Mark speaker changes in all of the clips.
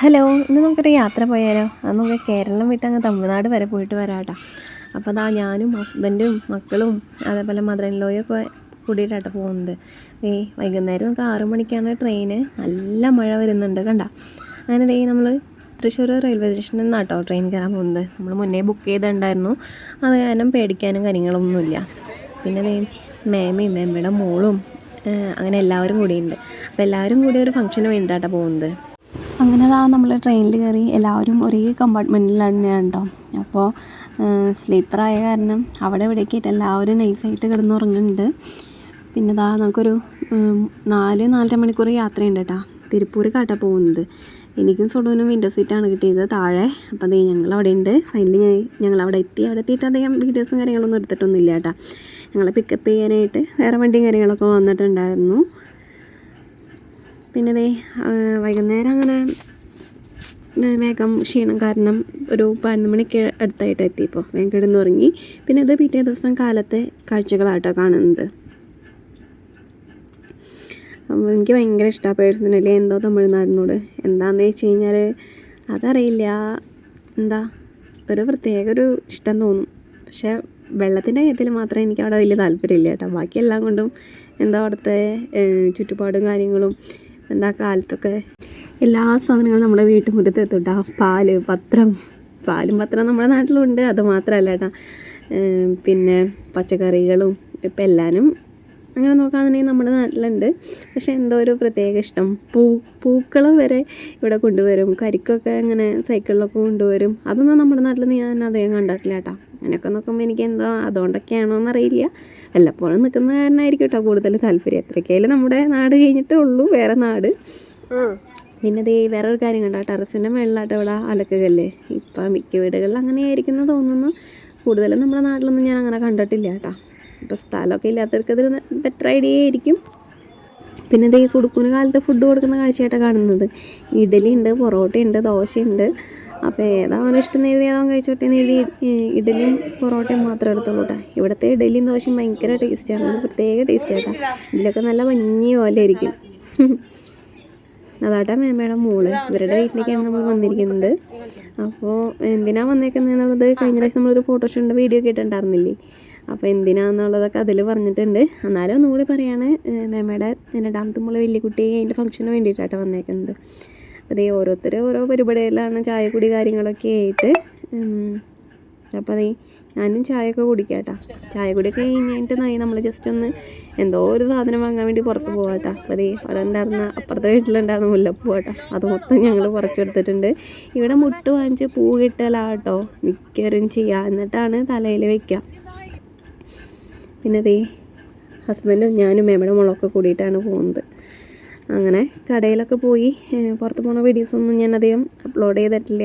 Speaker 1: Hello ഇന്ന് നമുക്കൊരു യാത്ര പോയാലോ? അത് നമുക്ക് കേരളം വിട്ട് അങ്ങ് തമിഴ്നാട് വരെ പോയിട്ട് വരാം കേട്ടോ അപ്പോൾ അതാ ഞാനും ഹസ്ബൻഡും മക്കളും അതേപോലെ മദർ ഇൻ ലോയൊക്കെ കൂടിയിട്ടാട്ടോ പോകുന്നത്. ഈ വൈകുന്നേരം നമുക്ക് ആറു മണിക്കാണ് ട്രെയിന് നല്ല മഴ വരുന്നുണ്ട് കണ്ട. അങ്ങനെ ദേ നമ്മൾ തൃശ്ശൂർ റെയിൽവേ സ്റ്റേഷനിൽ നിന്നാണ് കേട്ടോ ട്രെയിൻ കയറാൻ പോകുന്നത്. നമ്മൾ മുന്നേ ബുക്ക് ചെയ്തിട്ടുണ്ടായിരുന്നു. അത് കാരണം പേടിക്കാനും കാര്യങ്ങളൊന്നുമില്ല. പിന്നെ ദേ മേമയും മേമയുടെ മോളും അങ്ങനെ എല്ലാവരും കൂടിയുണ്ട്. അപ്പോൾ എല്ലാവരും കൂടി ഒരു ഫംഗ്ഷന് വേണ്ടിയിട്ടാണ് പോകുന്നത്. അങ്ങനെ അതാ നമ്മൾ ട്രെയിനിൽ കയറി എല്ലാവരും ഒരേ കമ്പാർട്ട്മെന്റിൽ തന്നെയാണ് കേട്ടോ അപ്പോൾ സ്ലീപ്പറായ കാരണം അവിടെ ഇവിടേക്കായിട്ട് എല്ലാവരും നൈസായിട്ട് കിടന്നുറങ്ങുന്നുണ്ട്. പിന്നെ ഇതാ നമുക്കൊരു നാല് നാലര മണിക്കൂർ യാത്രയുണ്ട് കേട്ടോ തിരുപ്പൂർ കാട്ടാ പോകുന്നത്. എനിക്കും സുഡുവിനും വിൻഡോ സീറ്റാണ് കിട്ടിയത് താഴെ. അപ്പോൾ അതേ ഞങ്ങൾ അവിടെ ഉണ്ട് ഫൈനലി ഞങ്ങൾ അവിടെ എത്തി. അവിടെ എത്തിയിട്ട് അധികം വീഡിയോസും കാര്യങ്ങളൊന്നും എടുത്തിട്ടൊന്നുമില്ല കേട്ടോ ഞങ്ങളെ പിക്കപ്പ് ചെയ്യാനായിട്ട് വേറെ വണ്ടിയും കാര്യങ്ങളൊക്കെ വന്നിട്ടുണ്ടായിരുന്നു. പിന്നെ ദേ വൈകുന്നേരം അങ്ങനെ വേഗം ക്ഷീണം കാരണം ഒരു പതിനൊന്ന് മണിക്ക് അടുത്തായിട്ട് എത്തിയപ്പോൾ വേഗം കിടന്നുറങ്ങി. പിന്നെ ഇത് പിറ്റേ ദിവസം കാലത്തെ കാഴ്ചകളാട്ടോ കാണുന്നത്. എനിക്ക് ഭയങ്കര ഇഷ്ടമാണ് പേഴ്സണലി എന്തോ തമിഴ്നാടിനോട്. എന്താണെന്ന് വെച്ച് കഴിഞ്ഞാൽ അതറിയില്ല. എന്താ ഒരു പ്രത്യേക ഒരു ഇഷ്ടം തോന്നും. പക്ഷേ വെള്ളത്തിന്റെ കാര്യത്തിൽ മാത്രമേ എനിക്ക് അവിടെ വലിയ താല്പര്യമില്ല കേട്ടോ. ബാക്കി എല്ലാം കൊണ്ടും എന്താ അവിടുത്തെ ചുറ്റുപാടും കാര്യങ്ങളും എന്താ കാലത്തൊക്കെ എല്ലാ സാധനങ്ങളും നമ്മുടെ വീട്ടുമുറ്റത്ത് എത്തുട്ടാ. പാൽ പത്രം പാലും പത്രം നമ്മുടെ നാട്ടിലുണ്ട്. അത് മാത്രമല്ല കേട്ടാ പിന്നെ പച്ചക്കറികളും ഇപ്പം എല്ലാവരും അങ്ങനെ നോക്കുകയാണെന്നുണ്ടെങ്കിൽ നമ്മുടെ നാട്ടിലുണ്ട്. പക്ഷേ എന്തോ ഒരു പ്രത്യേക ഇഷ്ടം. പൂ പൂക്കൾ വരെ ഇവിടെ കൊണ്ടുവരും. കരിക്കൊക്കെ അങ്ങനെ സൈക്കിളിലൊക്കെ കൊണ്ടുവരും. അതൊന്നും നമ്മുടെ നാട്ടിൽ ഞാൻ അധികം കണ്ടിട്ടില്ല കേട്ടോ അങ്ങനെയൊക്കെ നോക്കുമ്പോൾ എനിക്ക് എന്തോ അതുകൊണ്ടൊക്കെയാണോ എന്നറിയില്ല വല്ലപ്പോഴും നിൽക്കുന്ന കാരണമായിരിക്കും കേട്ടോ കൂടുതൽ താല്പര്യം. അത്രയ്ക്കായാലും നമ്മുടെ നാട് കഴിഞ്ഞിട്ടേ ഉള്ളൂ വേറെ നാട്. പിന്നെ ദേ വേറൊരു കാര്യം കണ്ടോ ടെറസിന്റെ മേളിലാട്ട് ഇവിടെ അലക്കുകല്ലേ? ഇപ്പം മിക്ക വീടുകളിൽ അങ്ങനെയായിരിക്കുന്നു തോന്നുന്നു. കൂടുതലും നമ്മുടെ നാട്ടിലൊന്നും ഞാൻ അങ്ങനെ കണ്ടിട്ടില്ല കേട്ടോ. ഇപ്പോൾ സ്ഥലമൊക്കെ ഇല്ലാത്തവർക്ക് അതൊരു ബെറ്റർ ഐഡിയ ആയിരിക്കും. പിന്നെ ദേ കൊടുക്കുന്ന കാലത്ത് ഫുഡ് കൊടുക്കുന്ന കാഴ്ചയായിട്ടാണ് കാണുന്നത്. ഇഡലി ഉണ്ട് പൊറോട്ട ഉണ്ട് ദോശയുണ്ട്. അപ്പോൾ ഏതാണ് ഇഷ്ടം എഴുതി ഏതാ കഴിച്ചോട്ടെ എന്ന് എഴുതി ഇഡലിയും പൊറോട്ടയും മാത്രമേ എടുത്തുള്ളൂ കേട്ടോ. ഇവിടുത്തെ ഇഡലിയും ദോശയും ഭയങ്കര ടേസ്റ്റാണ് ഒരു പ്രത്യേക ടേസ്റ്റ് കേട്ടോ. ഇതിലൊക്കെ നല്ല മഞ്ഞ പോലെ ആയിരിക്കും. അതാട്ടാ മേമയുടെ മോൾ. ഇവരുടെ വീട്ടിലേക്കാണ് നമ്മൾ വന്നിരിക്കുന്നത് അപ്പോൾ എന്തിനാ വന്നേക്കുന്നത് കഴിഞ്ഞ പ്രാവശ്യം നമ്മളൊരു ഫോട്ടോഷൂട്ടിന്റെ വീഡിയോ കേട്ടിട്ടുണ്ടായിരുന്നില്ലേ അപ്പോൾ എന്തിനാന്നുള്ളതൊക്കെ അതിൽ പറഞ്ഞിട്ടുണ്ട്. എന്നാലും ഒന്നുകൂടി പറയാണ് മേമയുടെ രണ്ടാമത്തെ മോൾ വലിയ കുട്ടി അതിന്റെ ഫംഗ്ഷന് വേണ്ടിയിട്ടാട്ടോ വന്നേക്കുന്നത്. അപ്പോൾ അതേ ഓരോരുത്തർ ഓരോ പരിപാടികളിലാണ് ചായക്കുടി കാര്യങ്ങളൊക്കെ ആയിട്ട്. അപ്പോൾ അതേ ഞാനും ചായയൊക്കെ കുടിക്കാം ചായ കുടിയൊക്കെ കഴിഞ്ഞിട്ട് നായി നമ്മൾ ജസ്റ്റ് ഒന്ന് എന്തോ ഒരു സാധനം വാങ്ങാൻ വേണ്ടി പുറത്ത് പോകാം കേട്ടോ അപ്പോൾ അതേ അവിടെ ഉണ്ടായിരുന്ന അപ്പുറത്തെ വീട്ടിലുണ്ടായിരുന്ന മുല്ലപ്പൂ അത് മൊത്തം ഞങ്ങൾ പറിച്ചെടുത്തിട്ടുണ്ട് ഇവിടെ മുട്ട് വാങ്ങിച്ച് പൂ കിട്ടലാട്ടോ. മിക്കവരും ചെയ്യുക എന്നിട്ടാണ് തലയിൽ വെക്കാം. പിന്നെ ദേ ഹസ്ബൻഡും ഞാനും മേമയുടെ മുളകൊക്കെ കൂടിയിട്ടാണ് പോകുന്നത്. അങ്ങനെ കടയിലൊക്കെ പോയി പുറത്ത് പോകുന്ന വീഡിയോസൊന്നും ഞാൻ അധികം അപ്ലോഡ് ചെയ്തിട്ടില്ല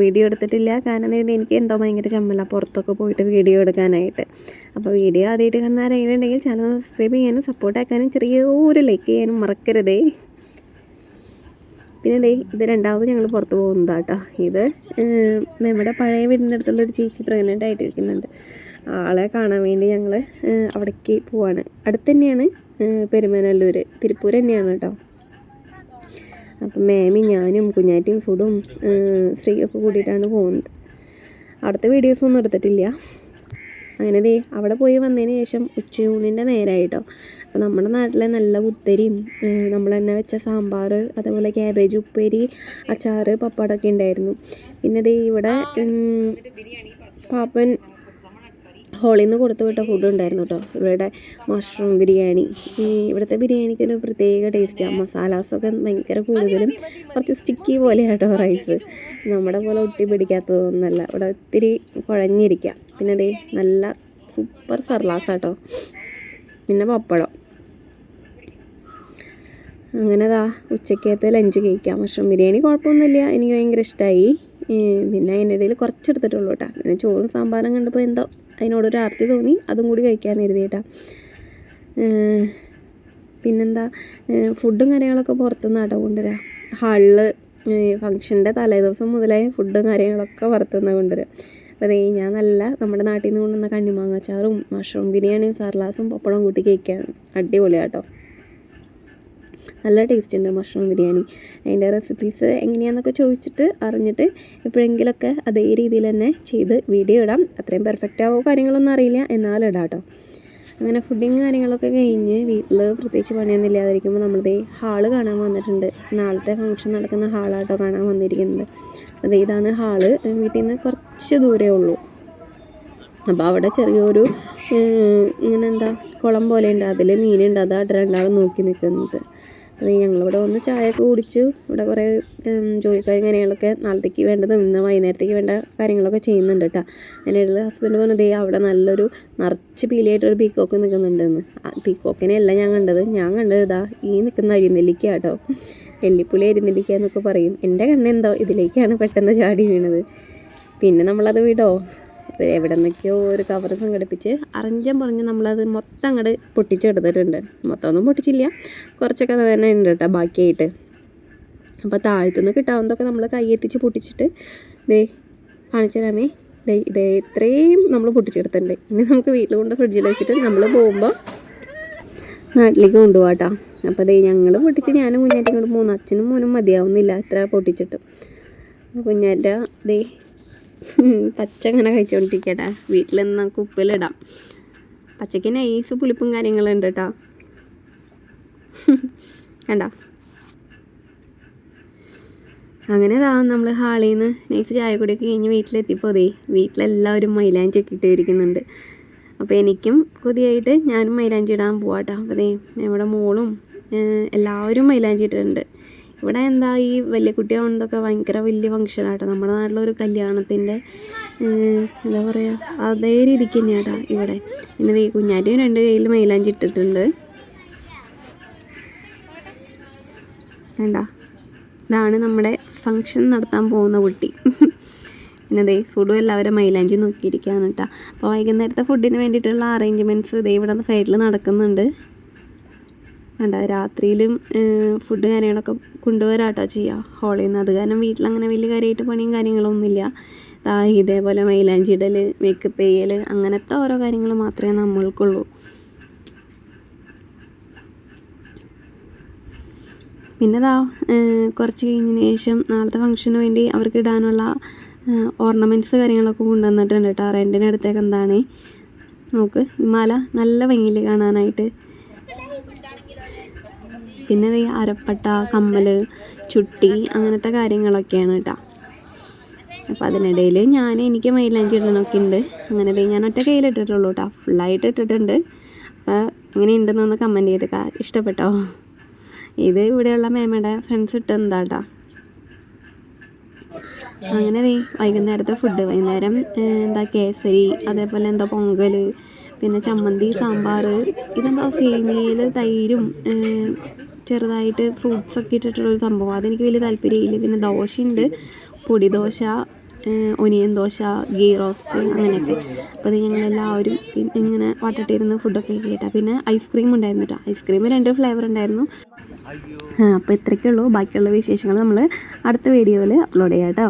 Speaker 1: വീഡിയോ എടുത്തിട്ടില്ല. കാരണം എനിക്ക് എന്തോ ഭയങ്കര ചമ്മല പുറത്തൊക്കെ പോയിട്ട് വീഡിയോ എടുക്കാനായിട്ട്. അപ്പോൾ വീഡിയോ ആദ്യമായിട്ട് കാണുന്ന ആരെങ്കിലും ഉണ്ടെങ്കിൽ ചാനൽ സബ്സ്ക്രൈബ് ചെയ്യാനും സപ്പോർട്ട് ആക്കാനും ചെറിയൊരു ലൈക്ക് ചെയ്യാനും മറക്കരുതേ. പിന്നെ ദേ ഇത് രണ്ടാമത് ഞങ്ങൾ പുറത്ത് പോകുന്നതാട്ടോ ഇത് ഏഹ്, നമ്മുടെ പഴയ വീടിന്റെ അടുത്തുള്ള ഒരു ചേച്ചി പ്രഗ്നന്റ് ആയിട്ടിരിക്കുന്നുണ്ട്. ആളെ കാണാൻ വേണ്ടി ഞങ്ങൾ അവിടേക്ക് പോവാണ്. അടുത്ത് തന്നെയാണ് പെരുമനല്ലൂർ തിരുപ്പൂർ തന്നെയാണ് കേട്ടോ. അപ്പം മേമി ഞാനും കുഞ്ഞാറ്റിയും സുഡും സ്ത്രീയൊക്കെ കൂടിയിട്ടാണ് പോകുന്നത്. അവിടുത്തെ വീഡിയോസൊന്നും എടുത്തിട്ടില്ല. അങ്ങനെ ദേ അവിടെ പോയി വന്നതിന് ശേഷം ഉച്ചയൂണിന്റെ നേരമായിട്ടോ അപ്പോൾ നമ്മുടെ നാട്ടിലെ നല്ല കുത്തരിയും നമ്മൾ തന്നെ വെച്ച സാമ്പാർ അതേപോലെ ക്യാബേജ് ഉപ്പേരി അച്ചാറ് പപ്പടമൊക്കെ ഉണ്ടായിരുന്നു. പിന്നെ ദേ ഇവിടെ പാപ്പൻ ഹോളിൽ നിന്ന് കൊടുത്തു വിട്ട ഫുഡ് ഉണ്ടായിരുന്നു കേട്ടോ ഇവിടെ മഷ്റൂം ബിരിയാണി ഈ ഇവിടുത്തെ ബിരിയാണിക്ക് ഒരു പ്രത്യേക ടേസ്റ്റാണ് മസാലാസൊക്കെ ഭയങ്കര കൂടുതലും കുറച്ച് സ്റ്റിക്കി പോലെയാണ് കേട്ടോ റൈസ് നമ്മുടെ പോലെ ഒട്ടി പിടിക്കാത്തതൊന്നല്ല. ഇവിടെ ഒത്തിരി കുഴഞ്ഞിരിക്കുക പിന്നെ അതേ നല്ല സൂപ്പർ സർലാസ് കേട്ടോ പിന്നെ പപ്പടം. അങ്ങനെ ദാ ഉച്ചക്കത്തെ ലഞ്ച് കഴിക്കാം. മഷ്റൂം ബിരിയാണി കുഴപ്പമൊന്നുമില്ല. എനിക്ക് ഭയങ്കര ഇഷ്ടമായി പിന്നെ അതിന്റെ ഇടയിൽ കുറച്ചെടുത്തിട്ടുള്ളൂ കേട്ടോ പിന്നെ ചോറും സാമ്പാറും കണ്ടപ്പോൾ എന്തോ അതിനോടൊരു ആർത്തി തോന്നി. അതും കൂടി കഴിക്കാൻ കരുതി കേട്ടോ. പിന്നെന്താ? ഫുഡും കാര്യങ്ങളൊക്കെ പുറത്തുനിന്ന് കേട്ടോ കൊണ്ടുവരാം. ഹാളിൽ ഫംഗ്ഷന്റെ തലേദിവസം മുതലേ ഫുഡും കാര്യങ്ങളൊക്കെ പുറത്തുനിന്ന് കൊണ്ടുവരാം. അപ്പോൾ അതേ ഞാൻ നല്ല നമ്മുടെ നാട്ടിൽ നിന്ന് കൊണ്ടുവന്ന കണ്ണിമാങ്ങാച്ചാറും മഷ്റൂം ബിരിയാണിയും സർലാസും പപ്പടവും കൂട്ടി കഴിക്കാൻ അടിപൊളിയാട്ടോ. നല്ല ടേസ്റ്റ് ഉണ്ട് മഷ്റൂം ബിരിയാണി. അതിന്റെ റെസിപ്പീസ് എങ്ങനെയാണെന്നൊക്കെ ചോദിച്ചിട്ട് അറിഞ്ഞിട്ട് എപ്പോഴെങ്കിലൊക്കെ അതേ രീതിയിൽ തന്നെ ചെയ്ത് വീഡിയോ ഇടാം. അത്രയും പെർഫെക്റ്റ് ആവോ കാര്യങ്ങളൊന്നും അറിയില്ല. എന്നാലും ഇടാം കേട്ടോ അങ്ങനെ ഫുഡിങ് കാര്യങ്ങളൊക്കെ കഴിഞ്ഞ് വീട്ടിൽ പ്രത്യേകിച്ച് പണിയൊന്നും ഇല്ലാതിരിക്കുമ്പോൾ നമ്മളിതേ ഹാൾ കാണാൻ വന്നിട്ടുണ്ട്. നാളത്തെ ഫംഗ്ഷൻ നടക്കുന്ന ഹാളാട്ടോ കാണാൻ വന്നിരിക്കുന്നത്. അതേ ഇതാണ് ഹാൾ. വീട്ടിൽ നിന്ന് കുറച്ച് ദൂരേ ഉള്ളൂ. അപ്പോൾ അവിടെ ചെറിയൊരു ഇങ്ങനെ എന്താ കുളം പോലെ ഉണ്ട്. അതിൽ മീനുണ്ട്. അതാണ് രണ്ടാളും നോക്കി നിൽക്കുന്നത് അത് ഞങ്ങളിവിടെ വന്ന് ചായയൊക്കെ കുടിച്ചു. ഇവിടെ കുറേ ജോലിക്കാർ കാര്യങ്ങളൊക്കെ നാളത്തേക്ക് വേണ്ടതും ഇന്ന് വൈകുന്നേരത്തേക്ക് വേണ്ട കാര്യങ്ങളൊക്കെ ചെയ്യുന്നുണ്ട് കേട്ടോ. അതിനുള്ള ഹസ്ബൻഡ് പറഞ്ഞത് അവിടെ നല്ലൊരു നിറച്ച് പീലിയായിട്ടൊരു പീക്കോക്ക് നിൽക്കുന്നുണ്ടെന്ന്. പീക്കോക്കിനെ അല്ല ഞാൻ കണ്ടത്. ഞാൻ കണ്ടത് ഇതാ ഈ നിൽക്കുന്ന അരിനെല്ലിക്ക കേട്ടോ. നെല്ലിപ്പുലി അരിനെല്ലിക്ക എന്നൊക്കെ പറയും. എന്റെ കണ്ണെന്തോ ഇതിലേക്കാണ് പെട്ടെന്ന് ചാടി വീണത്. പിന്നെ നമ്മളത് വിടോ? എവിടെ നിന്നൊക്കെയോ ഒരു കവർ സംഘടിപ്പിച്ച് അറിഞ്ഞം പറഞ്ഞ് നമ്മളത് മൊത്തം അങ്ങോട്ട് പൊട്ടിച്ചെടുത്തിട്ടുണ്ട്. മൊത്തം ഒന്നും പൊട്ടിച്ചില്ല. കുറച്ചൊക്കെ തന്നെ ഉണ്ട് കേട്ടോ ബാക്കിയായിട്ട്. അപ്പോൾ താഴത്തുനിന്ന് കിട്ടാവുന്നതൊക്കെ നമ്മൾ കൈയെത്തിച്ച് പൊട്ടിച്ചിട്ട് ദേ കാണിച്ചു തരാമേ. ദേ ഇതേ ഇത്രയും നമ്മൾ പൊട്ടിച്ചെടുത്തിട്ടുണ്ട്. ഇനി നമുക്ക് വീട്ടിൽ കൊണ്ട് ഫ്രിഡ്ജിൽ വെച്ചിട്ട് നമ്മൾ പോകുമ്പോൾ നാട്ടിലേക്ക് കൊണ്ടുപോകാട്ടോ അപ്പോൾ ദേ ഞങ്ങൾ പൊട്ടിച്ച് ഞാനും കുഞ്ഞാറ്റും കൊണ്ട് മൂന്ന് അച്ഛനും മോനും മതിയാവുന്നില്ല. ഇത്ര പൊട്ടിച്ചിട്ട്. കുഞ്ഞാറ്റ ദേ പച്ച അങ്ങനെ കഴിച്ചുകൊണ്ടിരിക്കട്ടെ വീട്ടിൽ നിന്ന് നമുക്ക് ഉപ്പിലിടാം. പച്ചയ്ക്ക് നൈസ് പുളിപ്പും കാര്യങ്ങളും ഉണ്ട് കേട്ടോ കണ്ടോ? അങ്ങനെ ഇതാ നമ്മൾ ഹാളിൽ നിന്ന് നൈസ് ചായ കുടിയൊക്കെ കഴിഞ്ഞ് വീട്ടിലെത്തിയപ്പോൾ ദേ വീട്ടിലെല്ലാവരും മൈലാഞ്ചി ഒക്കെ ഇട്ടിരിക്കുന്നുണ്ട്. അപ്പോൾ എനിക്കും കൊതിയായിട്ട് ഞാനും മൈലാഞ്ചി ഇടാൻ പോവാട്ടോ. അപ്പോൾ ദേ നമ്മുടെ മോളും എല്ലാവരും മൈലാഞ്ചി ഇട്ടിട്ടുണ്ട്. ഇവിടെ എന്താ ഈ വലിയ കുട്ടിയാവുന്നതൊക്കെ ഭയങ്കര വലിയ ഫങ്ഷനാട്ടോ നമ്മുടെ നാട്ടിലൊരു കല്യാണത്തിന്റെ എന്താ പറയുക അതേ രീതിക്ക് തന്നെയാട്ടോ ഇവിടെ. പിന്നെ ഈ കുഞ്ഞാറ്റയും രണ്ട് കയ്യിൽ മൈലാഞ്ചി ഇട്ടിട്ടുണ്ട്. വേണ്ട ഇതാണ് നമ്മുടെ ഫങ്ഷൻ നടത്താൻ പോകുന്ന കുട്ടി. പിന്നെ ദേ ഫുഡും എല്ലാവരും മൈലാഞ്ചി നോക്കിയിരിക്കുകയാണ് കേട്ടോ. അപ്പോൾ വൈകുന്നേരത്തെ ഫുഡിന് വേണ്ടിയിട്ടുള്ള അറേഞ്ച്മെന്റ്സ് ദേ ഇവിടെ സൈഡിൽ നടക്കുന്നുണ്ട്. കണ്ട രാത്രിയിലും ഫുഡ് കാര്യങ്ങളൊക്കെ കൊണ്ടുവരാട്ടോ ചെയ്യുക ഹോളിൽ നിന്ന് അത് കാരണം വീട്ടിലങ്ങനെ വലിയ കാര്യമായിട്ട് പണിയും കാര്യങ്ങളൊന്നുമില്ല. ഇതേപോലെ മൈലാഞ്ചിടൽ മേക്കപ്പ് ചെയ്യൽ അങ്ങനത്തെ ഓരോ കാര്യങ്ങൾ മാത്രമേ നമ്മൾക്കുള്ളൂ. പിന്നെ ദാ കുറച്ച് കഴിഞ്ഞതിന് ശേഷം നാളത്തെ ഫംഗ്ഷന് വേണ്ടി അവർക്ക് ഇടാനുള്ള ഓർണമെന്റ്സ് കാര്യങ്ങളൊക്കെ കൊണ്ടുവന്നിട്ടുണ്ട് കേട്ടോ. റെന്റിന് അടുത്തേക്ക് എന്താണ്? നോക്ക് മാല നല്ല ഭംഗിയിൽ കാണാനായിട്ട് പിന്നെ ഈ അരപ്പട്ട കമ്മൽ ചുട്ടി അങ്ങനത്തെ കാര്യങ്ങളൊക്കെയാണ് കേട്ടോ അപ്പോൾ അതിനിടയിൽ ഞാൻ എനിക്ക് മൈലാഞ്ചി ഇടണമൊക്കെ ഉണ്ട് അങ്ങനെ ഞാൻ ഒറ്റ കയ്യിലിട്ടിട്ടുള്ളൂ കേട്ടോ ഫുള്ളായിട്ട് ഇട്ടിട്ടുണ്ട്. അപ്പോൾ എങ്ങനെയുണ്ടെന്നൊന്ന് കമന്റ് ചെയ്തേക്കാ ഇഷ്ടപ്പെട്ടോ? ഇത് ഇവിടെയുള്ള മേമയുടെ ഫ്രണ്ട്സ് ഇട്ടെന്താ കേട്ടോ അങ്ങനെ അതേ വൈകുന്നേരത്തെ ഫുഡ് വൈകുന്നേരം എന്താ കേസരി അതേപോലെ എന്താ പൊങ്കൽ പിന്നെ ചമ്മന്തി സാമ്പാർ ഇതെന്താ സേമിയയിൽ തൈരും ചെറുതായിട്ട് ഫ്രൂട്ട്സ് ഒക്കെ ഇട്ടിട്ടുള്ള ഒരു സംഭവം. അതെനിക്ക് വലിയ താല്പര്യമില്ല. പിന്നെ ദോശയുണ്ട്. പൊടി dosa onion dosa ghee roast അങ്ങനെയൊക്കെ. അപ്പോൾ അത് ഞങ്ങളെല്ലാവരും ഇങ്ങനെ വട്ടട്ടിരുന്ന് ഫുഡൊക്കെ കേട്ടാ. പിന്നെ ഐസ്ക്രീം ഉണ്ടായിരുന്നു കേട്ടോ ഐസ്ക്രീം രണ്ട് ഫ്ലേവർ ഉണ്ടായിരുന്നു. അപ്പോൾ ഇത്രയ്ക്കുള്ളൂ ബാക്കിയുള്ള വിശേഷങ്ങൾ നമ്മൾ അടുത്ത വീഡിയോയിൽ അപ്ലോഡ് ചെയ്യാം കേട്ടോ